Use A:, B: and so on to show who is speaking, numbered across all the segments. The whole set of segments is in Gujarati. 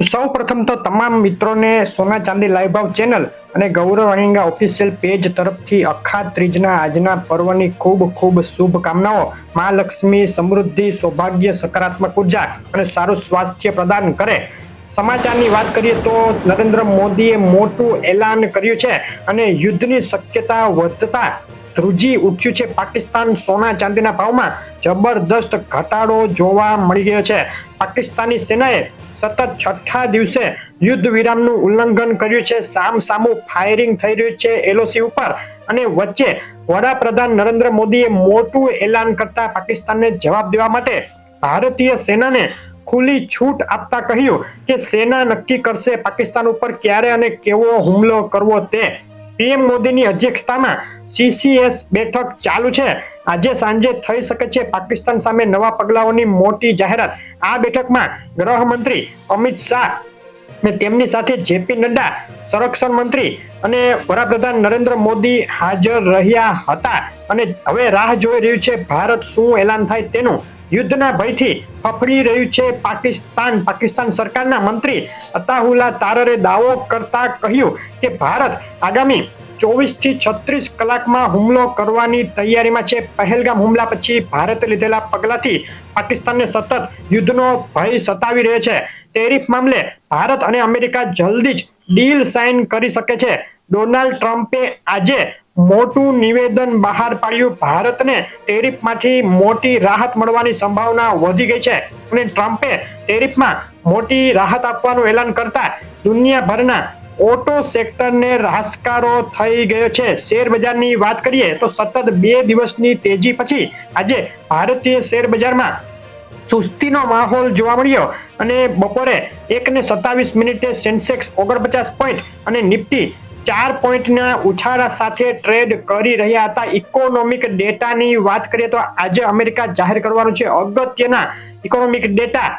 A: સૌ પ્રથમ તો તમામ મિત્રોને સોના ચાંદી લાઈવ ભાવ ચેનલ અને ગૌરવ અણિંગા ઓફિશિયલ પેજ તરફથી અખાત ત્રીજના આજના પર્વની ખૂબ ખૂબ શુભકામનાઓ. મહાલક્ષ્મી સમૃદ્ધિ, સૌભાગ્ય, સકારાત્મક ઊર્જા અને સારું સ્વાસ્થ્ય પ્રદાન કરે. સમાચારની વાત કરીએ તો નરેન્દ્ર મોદીએ મોટું એલાન કર્યું છે અને યુદ્ધની શક્યતા વધતા ધ્રુજી ઉઠ્યું છે પાકિસ્તાન સોના ચાંદીના ભાવમાં. જબરદસ્ત ઘટાડો જોવા મળી રહ્યો છે. પાકિસ્તાની સેનાએ સતત છઠ્ઠા દિવસે યુદ્ધ વિરામનું ઉલ્લંઘન કર્યું છે. સામ સામું ફાયરિંગ થઈ રહ્યું છે એલઓસી ઉપર અને વચ્ચે વડાપ્રધાન નરેન્દ્ર મોદીએ મોટું એલાન કરતા પાકિસ્તાનને જવાબ દેવા માટે ભારતીય સેનાને ખુલ્લી છૂટ આપતા કહ્યું કે સેના નક્કી કરશે પાકિસ્તાન ઉપર ક્યારે અને કેવો હુમલો કરવો તે. પીએમ મોદીની અધ્યક્ષતામાં સીસીએસ બેઠક ચાલુ છે. આજે સાંજે થઈ શકે છે પાકિસ્તાન સામે નવા પગલાઓની મોટી જાહેરાત. આ બેઠકમાં ગૃહમંત્રી અમિત શાહ ને તેમની સાથે જેપી નડ્ડા, સંરક્ષણ મંત્રી અને વડાપ્રધાન નરેન્દ્ર મોદી હાજર રહ્યા હતા. અને હવે રાહ જોઈ રહ્યું છે ભારત શું એલાન થાય તેનું. યુદ્ધના ભયથી ફફડી રહ્યું છે પાકિસ્તાન. પાકિસ્તાન સરકારના મંત્રી અતાહુલ્લા તારરે દાવો કરતા કહ્યું કે ભારત આગામી ચોવીસથી છત્રીસ કલાકમાં હુમલો કરવાની તૈયારીમાં છે. પહેલગામ હુમલા પછી ભારતે લીધેલા પગલાથી પાકિસ્તાનને સતત યુદ્ધનો ભય સતાવી રહ્યો છે. ટેરિફ મામલે ભારત અને અમેરિકા જલ્દી જ ડીલ સાઇન કરી શકે છે. ડોનાલ્ડ ટ્રમ્પે આજે મોટું નિવેદન બહાર પાડ્યું. ભારતને ટેરિફમાંથી મોટી રાહત મળવાની સંભાવના વધી ગઈ છે અને ટ્રમ્પે ટેરિફમાં મોટી રાહત આપવાનું એલાન કરતા દુનિયાભરના ઓટો સેક્ટરને રાસકારો થઈ ગયો છે. શેર બજારની વાત કરીએ તો સતત બે દિવસની તેજી પછી આજે ભારતીય શેર બજારમાં સુસ્તીનો માહોલ જોવા મળ્યો અને બપોરે એક ને સત્તાવીસ મિનિટે સેન્સેક્સ ઓગણપચાસ પોઈન્ટ અને નિફ્ટી ચાર પોઈન્ટના ઉછાળા સાથે ટ્રેડ કરી રહ્યા હતા. ઇકોનોમિક ડેટાની વાત કરીએ તો આજે અમેરિકા જાહેર કરવાનું છે. અગત્યના economic data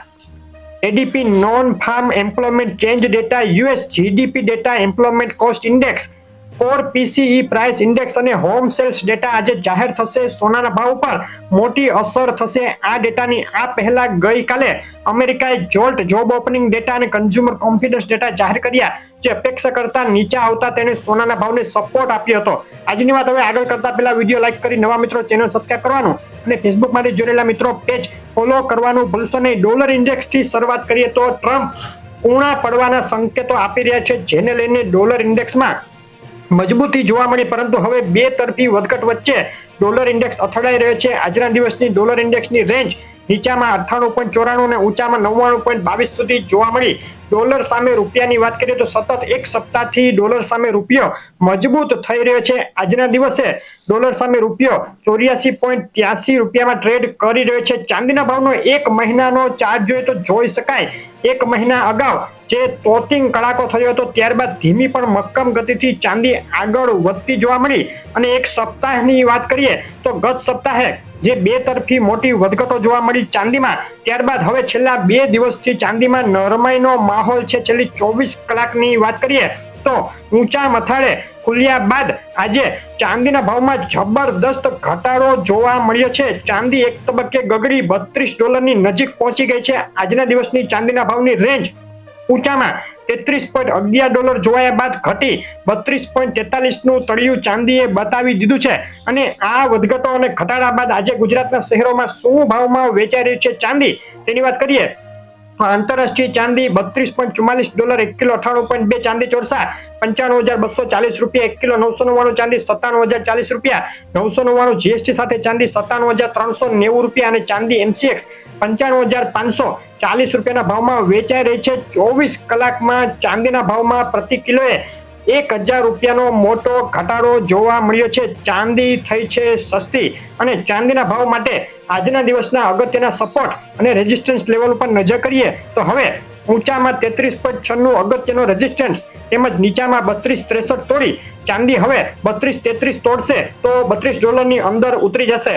A: ADP non farm employment change data US GDP data employment cost index core PCE price index અને હોમ સેલ્સ ડેટા આજે જાહેર થશે સોનાના ભાવ પર મોટી અસર થશે આ ડેટાની. આ પહેલા ગઈકાલે અમેરિકાએ જોલ્ટ જોબ ઓપનિંગ ડેટા અને કન્ઝ્યુમર કોન્ફિડન્સ ડેટા જાહેર કર્યા. જે અપેક્ષા કરતા નીચા આવતા તેને સોનાના ભાવને સપોર્ટ આપ્યો હતો. આજની વાત હવે આગળ કરતા પહેલા વીડિયો લાઈક કરી નવા મિત્રો ચેનલ સબસ્ક્રાઈબ કરવાનું અને ફેસબુકમાંથી જોડેલા મિત્રો પેજ ફોલો કરવાનું ભૂલશો નહીં. ડોલર ઇન્ડેક્સથી શરૂઆત કરીએ તો ટ્રમ્પ પૂર્ણા પડવાના સંકેતો આપી રહ્યા છે, જેને લઈને ડોલર ઇન્ડેક્સમાં મજબૂતી જોવા મળી, પરંતુ હવે બે તરફી વધઘટ વચ્ચે ડોલર ઇન્ડેક્સ અથડાઈ રહ્યો છે. આજના દિવસની ડોલર ઇન્ડેક્સની રેન્જ નીચામાં અઠ્ઠાણું પોઈન્ટ ચોરાણું અને ઊંચામાં નવ્વાણું પોઈન્ટ બાવીસ સુધી જોવા મળી. ડોલર સામે રૂપિયાની વાત કરીએ તો સતત એક સપ્તાહથી ડોલર સામે રૂપિયો મજબૂત થઈ રહ્યો છે. આજના દિવસે ડોલર સામે રૂપિયો ચોર્યાસી પોઈન્ટ ત્યાસી રૂપિયામાં ટ્રેડ કરી રહ્યો છે. ચાંદીના ભાવનો એક મહિનાનો ચાર્જ જોઈએ તો જોઈ શકાય. એક મહિના અગાઉ જે તોતિંગ કડાકો થયો હતો, ત્યારબાદ ધીમી પણ મક્કમ ગતિથી ચાંદી આગળ વધતી જોવા મળી. અને એક સપ્તાહની વાત કરીએ તો ગત સપ્તાહે જે બે તરફી મોટી વધઘટો જોવા મળી ચાંદીમાં. ત્યારબાદ હવે છેલ્લા બે દિવસથી ચાંદીમાં નરમાઈનો માહોલ છે. છેલ્લી ચોવીસ કલાકની વાત કરીએ તો ઊંચા મથાળે ખુલ્યા બાદ આજે ચાંદીના ભાવમાં જબરદસ્ત ઘટાડો જોવા મળ્યો છે. ચાંદી એક તબક્કે ગગડી બત્રીસ ડોલરની નજીક પહોંચી ગઈ છે. આજના દિવસની ચાંદીના ભાવની રેન્જ ઊંચામાં તેત્રીસ પોઈન્ટ અગિયાર ડોલર જોવાયા બાદ ઘટી બત્રીસ પોઈન્ટ તેતાલીસનું તળિયું ચાંદીએ બતાવી દીધું છે. અને આ વધઘટો અને ઘટાડા બાદ આજે ગુજરાતના શહેરોમાં શું ભાવમાં વેચાઈ રહ્યું છે ચાંદી? તેની વાત કરીએ. આંતરરાષ્ટ્રીય ચાંદી બત્રીસ પોઈન્ટ ચુમ્માલીસ ડોલર એક કિલો અઠાણું પોઈન્ટ બે ચાંદી ચોરસા, પંચાણું હજાર બસો ચાલીસ રૂપિયા એક કિલો નવસો નવ્વાણું ચાંદી, સત્તાણું હજાર ચાલીસ રૂપિયા નવસો નવ્વાણું જીએસટી સાથે ચાંદી, સત્તાણું હજાર ત્રણસો નેવું રૂપિયા અને ચાંદી એમસીએક્સ પંચાણું હજાર પાંચસો ચાલીસ રૂપિયાના ભાવમાં વેચાઈ રહી છે. ચોવીસ કલાકમાં ચાંદીના ભાવમાં પ્રતિ કિલોએ એક હજાર રૂપિયાનો મોટો ઘટાડો જોવા મળ્યો છે. ચાંદી થઈ છે સસ્તી અને ચાંદીના ભાવ માટે આજના દિવસના અગત્યના સપોર્ટ અને રેઝિસ્ટન્સ લેવલ ઉપર નજર કરીએ તો હવે ઊંચામાં તેત્રીસ પોઈન્ટ છન્નું અગત્યનો રેઝિસ્ટન્સ તેમજ નીચામાં બત્રીસ ત્રેસઠ તોડી ચાંદી હવે બત્રીસ તેત્રીસ તોડશે તો બત્રીસ ડોલરની અંદર ઉતરી જશે.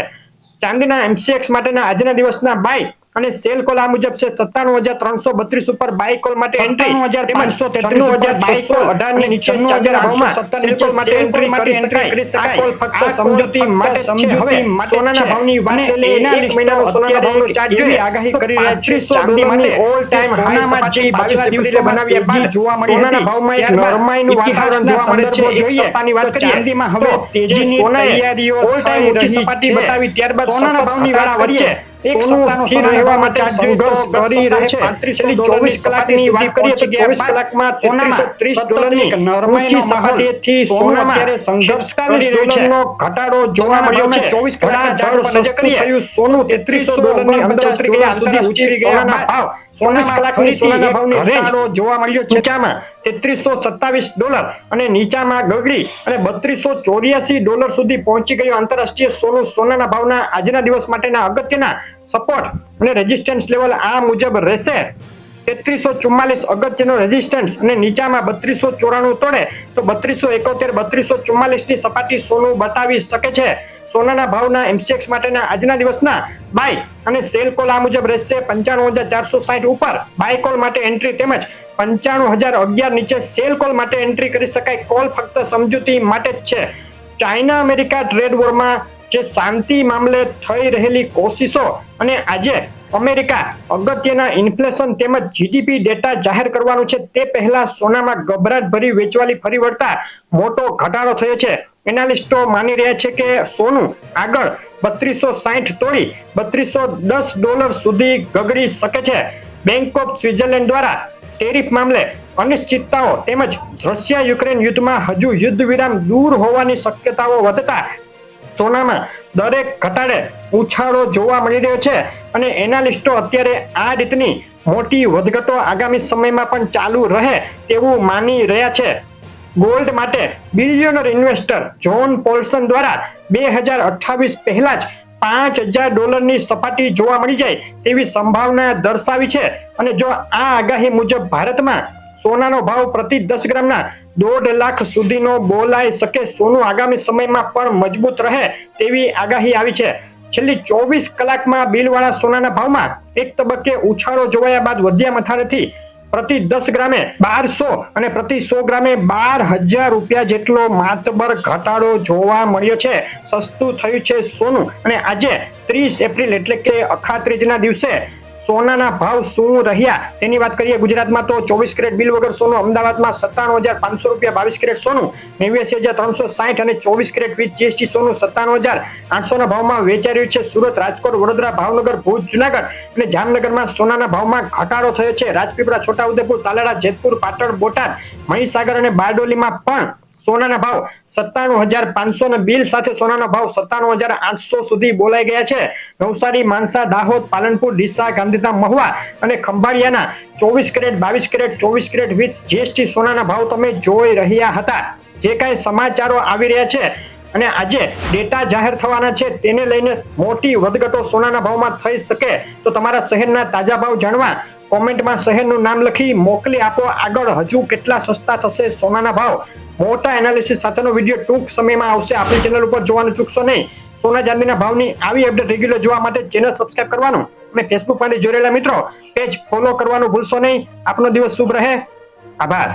A: ચાંદીના એમસીએક્સ માટેના આજના દિવસના બાય અને સેલ કોલ આ મુજબ છે સત્તાણું હજાર ત્રણસો બત્રીસ ઉપર બાય કોલ માટે એન્ટ્રી હજાર પાંચસો તેત્રીસ હજાર બાઈસો અઢાર ને નીચે હજાર ભાવમાં સેલ કોલ માટે એન્ટ્રી કરી શકાય. આ કોલ ફક્ત સમજૂતી માટે જ હવે સોનાના ભાવની વાત લઈએ એના એક મહિનાનો સોનાના ભાવનો ચાર્ટ જોઈએ. આગાહી કરી રહ્યા છે. ચાંદી માટે ઓલ ટાઈમ સોનામાં જે પાછલા દિવસે બનાવ્યા બાદ જોવા મળી સોનાના ભાવમાં એક નરમાઈનું વાતાવરણ જોવા મળે છે. જોઈએ. વાત કરીએ. ચાંદીમાં હવે તેજીની તૈયારીઓ ઓલ ટાઈમ ઊંચી સપાટી બતાવી ત્યારબાદ સોનાના ભાવની વાળા વચ્ચે એક સપ્તાહનો સ્થિર રહેવા માટે સંઘર્ષ કરી રહે છે. છેલ્લી ચોવીસ કલાકની વાત કરીએ તો ચોવીસ કલાકમાં તેત્રીસો ત્રીસ ડોલરની ઊંચી સપાટીએથી સોનામાં અત્યારે સંઘર્ષ કરી રહ્યો છે. ઘટાડો જોવા મળ્યો છે. ચોવીસ કલાક થયું. સોનું તેત્રીસો ડોલરની અંદર ઉતરી ગયા સુધી ઉછળી ગયા ભાવ. ચોવીસ કલાકની સોનાના ભાવની ઘટાડો જોવા મળ્યો ઊંચામાં તેત્રીસો સત્તાવીસ ડોલર અને નીચામાં ગગડી અને બત્રીસો ચોર્યાસી ડોલર સુધી પહોંચી ગયો આંતરરાષ્ટ્રીય સોનું સોનાના ભાવના. આજના દિવસ માટેના અગત્યના સપોર્ટ અને રેઝિસ્ટન્સ લેવલ આ મુજબ રહેશે. તેત્રીસો ચુમ્માલીસ અગત્યનો રેઝિસ્ટન્સ અને નીચામાં બત્રીસો ચોરાણું તોડે તો બત્રીસો એકોતેર બત્રીસો ચુમ્માલીસની સપાટી સોનું બતાવી શકે છે. સોનાના ભાવના એમસીએક્સ માટેના આજના દિવસના બાય અને સેલ કોલ આ મુજબ રહેશે પંચાણું હજાર ચારસો સાઠ ઉપર. બાય કોલ માટે એન્ટ્રી તેમજ પંચાણું હજાર અગિયાર નીચે સેલ કોલ માટે એન્ટ્રી કરી શકાય. કોલ ફક્ત સમજૂતી માટે જ છે. ચાઇના, અમેરિકા ટ્રેડ વોરમાં જે શાંતિ મામલે થઈ રહેલી કોશિશો અને આજે અમેરિકા અગત્યના ઇન્ફ્લેશન તેમજ જીડીપી ડેટા જાહેર કરવાનું છે તે પહેલા સોનામાં ગભરાટ ભરી વેચવાલી ફરી વળતા મોટો ઘટાડો થયો છે. એનાલિસ્ટો માની રહ્યા છે કે સોનું આગળ બત્રીસો સાઠ તોડી બત્રીસો દસ ડોલર સુધી ગગડી શકે છે. બેંક ઓફ સ્વિટરલેન્ડ દ્વારા ટેરિફ મામલે અનિશ્ચિતતાઓ તેમજ રશિયા યુક્રેન યુદ્ધમાં હજુ યુદ્ધ વિરામ દૂર હોવાની શક્યતાઓ વધતા સોનામાં દરેક ઘટાડે ઉછાળો જોવા મળી રહ્યો છે અને એનાલિસ્ટો અત્યારે આ રીતની મોટી વધઘટો આગામી સમયમાં પણ ચાલુ રહે તેવું માની રહ્યા છે. ગોલ્ડ માટે બિલિયનર ઇન્વેસ્ટર જોન પોલ્સન દ્વારા બે હજાર અઠ્ઠાવીસ પહેલા જ પાંચ હજાર ડોલરની સપાટી જોવા મળી જાય તેવી સંભાવના દર્શાવી છે. અને જો આ આગાહી મુજબ ભારતમાં સોનાનો ભાવ પ્રતિ દસ ગ્રામના દોઢ લાખ સુધીનો બોલાઈ શકે. સોનું આગામી સમયમાં પણ મજબૂત રહે તેવી આગાહી આવી છે. છેલ્લી ચોવીસ કલાકમાં બિલવાળા સોનાના ભાવમાં એક તબક્કે ઉછાળો જોવાયા બાદ વધ્યા મથારેથી પ્રતિ દસ ગ્રામે બારસો અને પ્રતિ સો ગ્રામે બાર હજાર રૂપિયા જેટલો માતબર ઘટાડો જોવા મળ્યો છે. સસ્તું થયું છે સોનું અને આજે ત્રીસ એપ્રિલ એટલે કે અખાત્રીજના દિવસે સોનાના ભાવ શું રહ્યા? તેની વાત કરીએ ગુજરાતમાં તો ચોવીસ કેરેટ બિલ વગર સોનું, અમદાવાદમાં સત્તાણું હજાર પાંચસો રૂપિયા બાવીસ કેરેટ સોનું, નેવ્યાસી હજાર ત્રણસો સાઠ અને ચોવીસ કેરેટ વીસ જીએસટી સોનું સત્તાણું હજાર આઠસોના ભાવમાં વેચાઈ રહ્યું છે. સુરત, રાજકોટ, વડોદરા, ભાવનગર, ભુજ, જુનાગઢ અને જામનગરમાં સોનાના ભાવમાં ઘટાડો થયો છે. રાજપીપળા, છોટાઉદેપુર તાલાડા જેતપુર, પાટણ, બોટાદ, મહીસાગર અને બારડોલીમાં પણ સોનાના ભાવ સત્તાણું હજાર પાંચસો ને બિલ સાથે સોનાના ભાવ સત્તાણું હજાર આઠસો સુધી બોલાઈ ગયા છે. નવસારી, માનસા, દાહોદ, પાલનપુર, ડીસા, ગાંધીધામ, મહુવા અને ખંભાળિયાના ચોવીસ કેરેટ, બાવીસ કેરેટ, ચોવીસ કેરેટ વિથ જીએસટી સોનાના ભાવ તમે જોઈ રહ્યા હતા. જે કાંઈ સમાચારો આવી રહ્યા છે અને આજે ડેટા જાહેર થવાના છે તેને લઈને મોટી વધઘટો સોનાના ભાવમાં થઈ શકે તો તમારા શહેરના તાજા ભાવ જાણવા કોમેન્ટમાં શહેરનું નામ લખી મોકલી આપો. આગળ હજુ કેટલા સસ્તા થશે સોનાના ભાવ? મોટા એનાલિસિસ સાથેનો વીડિયો ટૂંક સમયમાં આવશે. આપણી ચેનલ ઉપર જોવાનું ચૂકશો નહીં. સોના ચાંદીના ભાવની આવી અપડેટ રેગ્યુલર જોવા માટે ચેનલ સબસ્ક્રાઇબ કરવાનું અને ફેસબુકમાંથી જોડેલા મિત્રો પેજ ફોલો કરવાનું ભૂલશો નહીં. આપનો દિવસ શુભ રહે. આભાર.